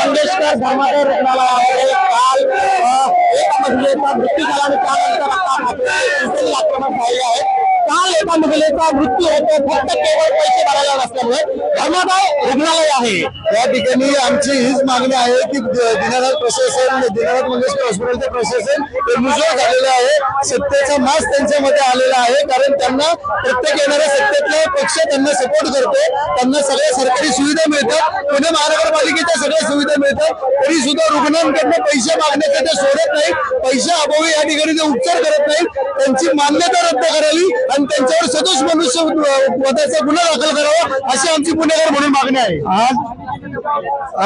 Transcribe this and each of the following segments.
मंगेशकर धर्मादाय रुग्णालयामध्ये काल एका महिलेचा मृत्यू झाला आणि त्यानंतर आता आक्रमण झाले आहे काल एका फक्त केवळ पैसे भरायला असल्यामुळे धर्मादाय रुग्णालय आहे. या ठिकाणी आमची हीच मागणी आहे की दिनानाथ प्रशासन दिनानाथ मंगेशकर हॉस्पिटलचे प्रशासन हे मुजोर झालेलं आहे. सत्तेचा मास त्यांच्यामध्ये आलेला आहे. कारण त्यांना प्रत्येक येणाऱ्या सत्तेतले पक्ष त्यांना सपोर्ट करतो. त्यांना सगळ्या सरकारी सुविधा मिळतात. पुणे महानगरपालिकेच्या सगळ्या सुविधा मिळतात. तरी सुद्धा रुग्णांकडनं पैसे मागण्याचे ते सोडत नाही पैसे अभावी या ठिकाणी ते उपचार करत नाहीत. त्यांची मान्यता रद्द करावी आणि त्यांच्यावर सदोष मनुष्य वधाचा गुन्हा दाखल करावा अशी आमची पुणेकर म्हणून मागणी आहे. आज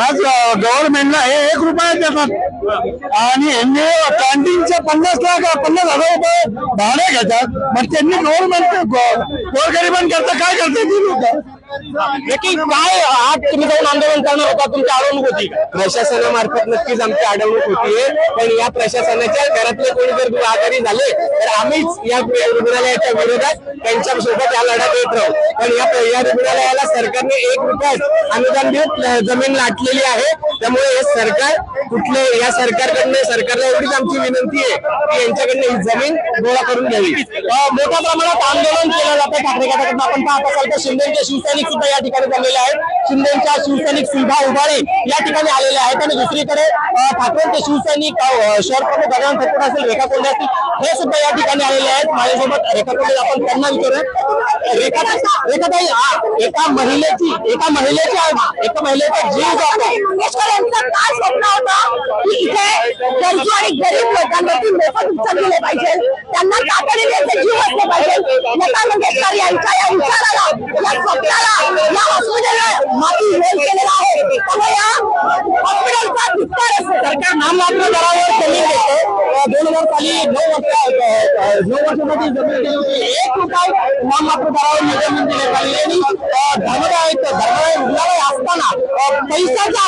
आज गव्हर्नमेंटला हे एक रुपया देतात आणि यांनी कॅन्टीनचे पन्नास लाख पन्नास हजार रुपये भाडे घेतात. मग त्यांनी गव्हर्नमेंट गोरगरिबांकरता काय करतात ती लोक? नक्की काय आज तुम्ही जाऊन आंदोलन करणार होता तुमची अडवणूक होती. प्रशासनामार्फत नक्कीच आमची अडवणूक होतीये. पण या प्रशासनाच्या घरातले कोणी जर आजारी झाले तर आम्हीच या रुग्णालयाच्या विरोधात त्यांच्यासोबत या लढा देत राहू. पण या रुग्णालयाला सरकारने एक रुपयात अनुदान देऊन जमीन लाटलेली आहे. त्यामुळे हे सरकार कुठले या सरकारकडनं सरकारला एवढीच आमची विनंती आहे की यांच्याकडनं ही जमीन गोळा करून घ्यावी. मोठ्या प्रमाणात आंदोलन केलं जातं ठाकरे गटाकडून. आपण पाहत असाल तर शिंदेच्या शिवसैनिक सुद्धा या ठिकाणी जमलेले आहेत. शिंदेच्या शिवसैनिक सुलभा उभाळे या ठिकाणी आलेले आहेत. आणि दुसरीकडे ठाकरेंचे शिवसैनिक शहर प्रमुख गजानन ठाकूर असेल रेखा कोल्हे असतील हे सुद्धा या ठिकाणी आलेले आहेत. माझ्यासोबत रेखा कोल्हे आपण त्यांना विचारूया. रेखा रेखाताई आ, एका महिलेची एका महिलेची एका महिलेचा जीव जातो. काय स्वप्न होतं? गरजू आणि गरीब लोकांवरती मोफत उपचार दिले पाहिजे त्यांना तातडीने त्यांचे जीव असले पाहिजे लता मंगेशकर यांच्या या विचाराला या स्वप्नाला या हॉस्पिटलला माती रोल केलेला आहे त्यामुळे या हॉस्पिटलचा धिक्कार असतो सरकार नाममात्र दरावर जमीन देतं दोन हजार साली नऊ वर्ष अ, अ, नऊ वर्षामध्ये जमीन दिली होती एक रुपये नाममात्र दरावर जमीन दिली आणि धर्मदाय धर्मदाय रुग्णालय असताना अ, पैशाच्या